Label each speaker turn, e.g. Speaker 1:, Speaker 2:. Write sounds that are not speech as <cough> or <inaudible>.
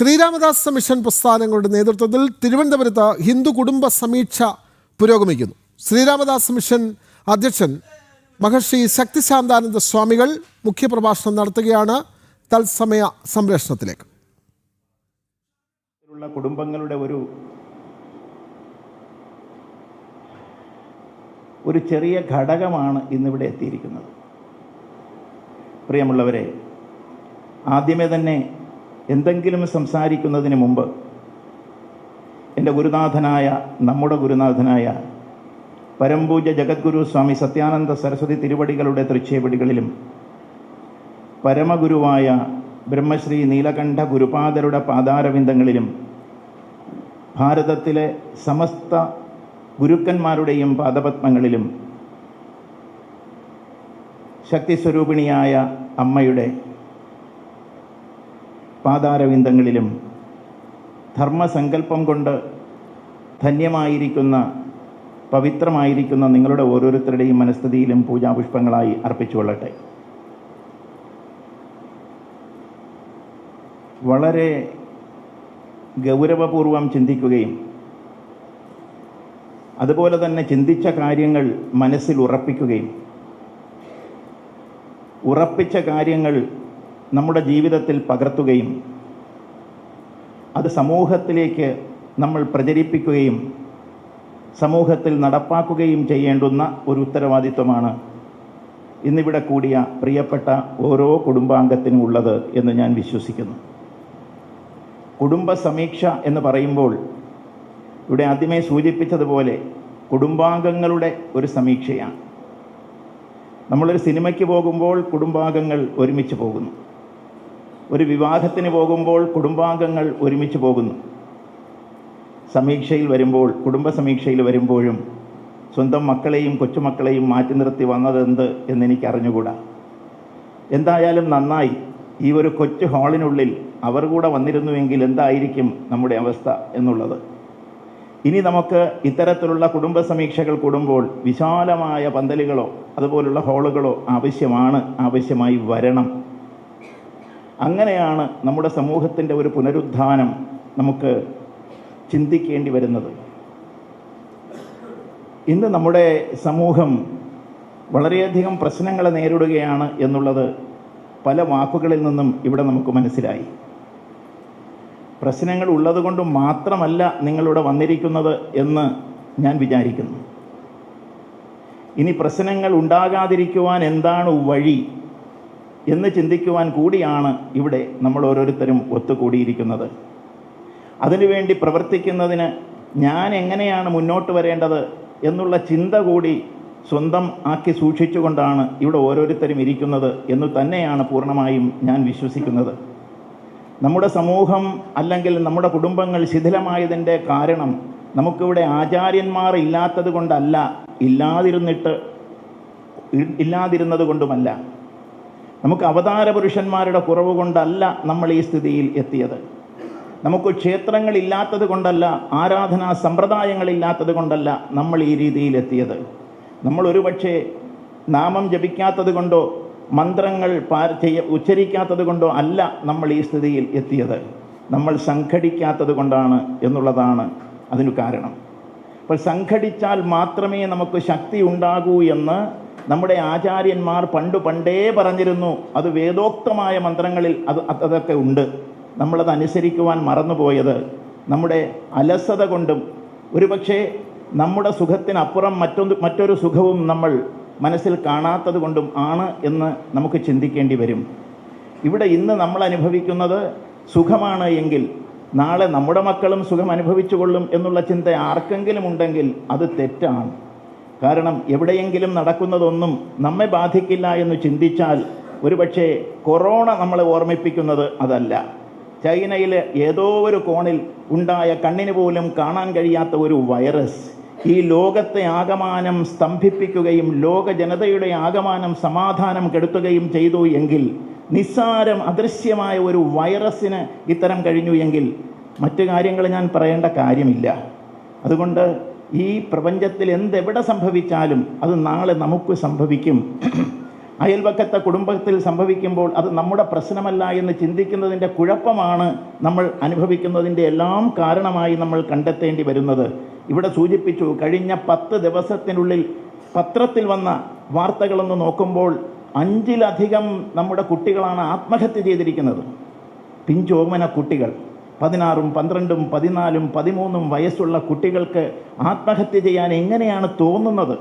Speaker 1: Sree Ramadasa mission പ്രസ്ഥാനങ്ങളുടെ നേതൃത്വത്തിൽ തിരുവനന്തപുരത്ത് ഹിന്ദു കുടുംബ സമീക്ഷ പുരോഗമിക്കുന്നു. ശ്രീരാമദാസ് മിഷൻ അധ്യക്ഷൻ മഹർഷി ശക്തിശാന്താനന്ദ സ്വാമികൾ മുഖ്യപ്രഭാഷണം നടത്തുകയാണ് തത്സമയ സംപ്രേഷണത്തിലേക്ക്.
Speaker 2: ഉള്ള കുടുംബങ്ങളുടെ ഒരു ഒരു ചെറിയ ഘടകമാണ് ഇന്നിവിടെ എത്തിയിരിക്കുന്നത്. പ്രിയമുള്ളവരെ ആദ്യമേ തന്നെ എന്തെങ്കിലും സംസാരിക്കുന്നതിന് മുമ്പ് എന്റെ ഗുരുനാഥനായ നമ്മുടെ ഗുരുനാഥനായ പരംപൂജ ജഗദ്ഗുരു സ്വാമി സത്യാനന്ദ സരസ്വതി തിരുവടികളുടെ തൃച്ചേവടികളിലും പരമഗുരുവായ ബ്രഹ്മശ്രീ നീലകണ്ഠ ഗുരുപാദരുടെ പാതാരവിന്ദങ്ങളിലും ഭാരതത്തിലെ സമസ്ത ഗുരുക്കന്മാരുടെയും പാദപത്മങ്ങളിലും ശക്തിസ്വരൂപിണിയായ അമ്മയുടെ പാതാരവിന്ദങ്ങളിലും ധർമ്മസങ്കല്പം കൊണ്ട് ധന്യമായിരിക്കുന്ന പവിത്രമായിരിക്കുന്ന നിങ്ങളുടെ ഓരോരുത്തരുടെയും മനസ്ഥിതിയിലും പൂജാപുഷ്പങ്ങളായി അർപ്പിച്ചുകൊള്ളട്ടെ വളരെ ഗൗരവപൂർവം ചിന്തിക്കുകയും അതുപോലെ തന്നെ ചിന്തിച്ച കാര്യങ്ങൾ മനസ്സിൽ ഉറപ്പിക്കുകയും ഉറപ്പിച്ച കാര്യങ്ങൾ നമ്മുടെ ജീവിതത്തിൽ പകർത്തുകയും അത് സമൂഹത്തിലേക്ക് നമ്മൾ പ്രചരിപ്പിക്കുകയും സമൂഹത്തിൽ നടപ്പാക്കുകയും ചെയ്യേണ്ടുന്ന ഒരു ഉത്തരവാദിത്വമാണ് ഇന്നിവിടെ കൂടിയ പ്രിയപ്പെട്ട ഓരോ കുടുംബാംഗത്തിനും ഉള്ളത് എന്ന് ഞാൻ വിശ്വസിക്കുന്നു. കുടുംബ സമീക്ഷ എന്ന് പറയുമ്പോൾ ഇവിടെ ആദ്യമേ സൂചിപ്പിച്ചതുപോലെ കുടുംബാംഗങ്ങളുടെ ഒരു സമീക്ഷയാണ്. നമ്മളൊരു സിനിമയ്ക്ക് പോകുമ്പോൾ കുടുംബാംഗങ്ങൾ ഒരുമിച്ച് പോകുന്നു. ഒരു വിവാഹത്തിന് പോകുമ്പോൾ കുടുംബാംഗങ്ങൾ ഒരുമിച്ച് പോകുന്നു. സമീക്ഷയിൽ വരുമ്പോൾ കുടുംബ സമീക്ഷയിൽ വരുമ്പോഴും സ്വന്തം മക്കളെയും കൊച്ചുമക്കളെയും മാറ്റി നിർത്തി വന്നതെന്ത് എന്നെനിക്ക് അറിഞ്ഞുകൂടാ എന്തായാലും നന്നായി. ഈ ഒരു കൊച്ചു ഹാളിനുള്ളിൽ അവർ കൂടെ വന്നിരുന്നുവെങ്കിൽ എന്തായിരിക്കും നമ്മുടെ അവസ്ഥ എന്നുള്ളത്. ഇനി നമുക്ക് ഇത്തരത്തിലുള്ള കുടുംബ സമീക്ഷകൾ കൂടുമ്പോൾ വിശാലമായ പന്തലുകളോ അതുപോലുള്ള ഹാളുകളോ ആവശ്യമാണ് ആവശ്യമായി വരണം. അങ്ങനെയാണ് നമ്മുടെ സമൂഹത്തിന്റെ ഒരു പുനരുദ്ധാനം നമുക്ക് ചിന്തിക്കേണ്ടി വരുന്നത്. ഇന്ന് നമ്മുടെ സമൂഹം വളരെയധികം പ്രശ്നങ്ങളെ നേരിടുകയാണ് എന്നുള്ളത് പല വാക്കുകളിൽ നിന്നും ഇവിടെ നമുക്ക് മനസ്സിലായി. പ്രശ്നങ്ങൾ ഉള്ളതുകൊണ്ട് മാത്രമല്ല നിങ്ങളിവിടെ വന്നിരിക്കുന്നത് എന്ന് ഞാൻ വിചാരിക്കുന്നു. ഇനി പ്രശ്നങ്ങൾ ഉണ്ടാകാതിരിക്കുവാൻ എന്താണ് വഴി? എന്ന് ചിന്തിക്കുവാൻ കൂടിയാണ് ഇവിടെ നമ്മൾ ഓരോരുത്തരും ഒത്തുകൂടിയിരിക്കുന്നത്. അതിനുവേണ്ടി പ്രവർത്തിക്കുന്നതിന് ഞാൻ എങ്ങനെയാണ് മുന്നോട്ട് വരേണ്ടത് എന്നുള്ള ചിന്ത കൂടി സ്വന്തം ആക്കി സൂക്ഷിച്ചുകൊണ്ടാണ് ഇവിടെ ഓരോരുത്തരും ഇരിക്കുന്നത് എന്ന് തന്നെയാണ് പൂർണമായും ഞാൻ വിശ്വസിക്കുന്നത്. നമ്മുടെ സമൂഹം അല്ലെങ്കിൽ നമ്മുടെ കുടുംബങ്ങൾ ശിഥിലമായതിന്റെ കാരണം നമുക്കിവിടെ ആചാര്യന്മാർ ഇല്ലാത്തത് കൊണ്ടല്ല ഇല്ലാതിരുന്നിട്ട് ഇല്ലാതിരുന്നത് കൊണ്ടുമല്ല നമുക്ക് അവതാര പുരുഷന്മാരുടെ കുറവ് കൊണ്ടല്ല നമ്മൾ ഈ സ്ഥിതിയിൽ എത്തിയത്. നമുക്ക് ക്ഷേത്രങ്ങളില്ലാത്തത് കൊണ്ടല്ല ആരാധനാ സമ്പ്രദായങ്ങളില്ലാത്തത് കൊണ്ടല്ല നമ്മൾ ഈ രീതിയിൽ എത്തിയത്. നമ്മൾ ഒരുപക്ഷെ നാമം ജപിക്കാത്തത് കൊണ്ടോ മന്ത്രങ്ങൾ പാ ചെയ്യ ഉച്ചരിക്കാത്തത് കൊണ്ടോ അല്ല നമ്മൾ ഈ സ്ഥിതിയിൽ എത്തിയത്. നമ്മൾ സംഘടിക്കാത്തത് കൊണ്ടാണ് എന്നുള്ളതാണ് അതിനു കാരണം. അപ്പോൾ സംഘടിച്ചാൽ മാത്രമേ നമുക്ക് ശക്തി ഉണ്ടാകൂ എന്ന് നമ്മുടെ ആചാര്യന്മാർ പണ്ട് പണ്ടേ പറഞ്ഞിരുന്നു അത് വേദോക്തമായ മന്ത്രങ്ങളിൽ അത് അത് അതൊക്കെ ഉണ്ട്. നമ്മളത് അനുസരിക്കുവാൻ മറന്നുപോയത് നമ്മുടെ അലസത കൊണ്ടും ഒരുപക്ഷെ നമ്മുടെ സുഖത്തിനപ്പുറം മറ്റൊന്ന് മറ്റൊരു സുഖവും നമ്മൾ മനസ്സിൽ കാണാത്തത് കൊണ്ടും ആണ് എന്ന് നമുക്ക് ചിന്തിക്കേണ്ടി വരും. ഇവിടെ ഇന്ന് നമ്മൾ അനുഭവിക്കുന്നത് സുഖമാണ് എങ്കിൽ നാളെ നമ്മുടെ മക്കളും സുഖം അനുഭവിച്ചു കൊള്ളും എന്നുള്ള ചിന്ത ആർക്കെങ്കിലും ഉണ്ടെങ്കിൽ അത് തെറ്റാണ്. കാരണം എവിടെയെങ്കിലും നടക്കുന്നതൊന്നും നമ്മെ ബാധിക്കില്ല എന്ന് ചിന്തിച്ചാൽ ഒരുപക്ഷെ കൊറോണ നമ്മളെ ഓർമ്മിപ്പിക്കുന്നത് അതല്ല. ചൈനയിലെ ഏതോ ഒരു കോണിൽ ഉണ്ടായ കണ്ണിന് പോലും കാണാൻ കഴിയാത്ത ഒരു വൈറസ് ഈ ലോകത്തെ ആകമാനം സ്തംഭിപ്പിക്കുകയും ലോക ജനതയുടെ ആകമാനം സമാധാനം കെടുത്തുകയും ചെയ്തു എങ്കിൽ നിസ്സാരം അദൃശ്യമായ ഒരു വൈറസിന് ഇത്തരം കഴിഞ്ഞു എങ്കിൽ മറ്റു കാര്യങ്ങൾ ഞാൻ പറയേണ്ട കാര്യമില്ല. അതുകൊണ്ട് ഈ പ്രപഞ്ചത്തിൽ എന്തെവിടെ സംഭവിച്ചാലും അത് നാളെ നമുക്ക് സംഭവിക്കും. <clears throat> അയൽവക്കത്തെ കുടുംബത്തിൽ സംഭവിക്കുമ്പോൾ അത് നമ്മുടെ പ്രശ്നമല്ല എന്ന് ചിന്തിക്കുന്നതിന്റെ കുഴപ്പമാണ് നമ്മൾ അനുഭവിക്കുന്നതിന്റെ എല്ലാം കാരണമായി നമ്മൾ കണ്ടെത്തേണ്ടി വരുന്നത്. ഇവിടെ സൂചിപ്പിച്ചു കഴിഞ്ഞ പത്ത് ദിവസത്തിനുള്ളിൽ പത്രത്തിൽ വന്ന വാർത്തകളൊന്ന് നോക്കുമ്പോൾ അഞ്ചിലധികം നമ്മുടെ കുട്ടികളാണ് ആത്മഹത്യ ചെയ്തിരിക്കുന്നത്. പിഞ്ചോമന കുട്ടികൾ. പതിനാറും പന്ത്രണ്ടും പതിനാലും പതിമൂന്നും വയസ്സുള്ള കുട്ടികൾക്ക് ആത്മഹത്യ ചെയ്യാൻ എങ്ങനെയാണ് തോന്നുന്നത്?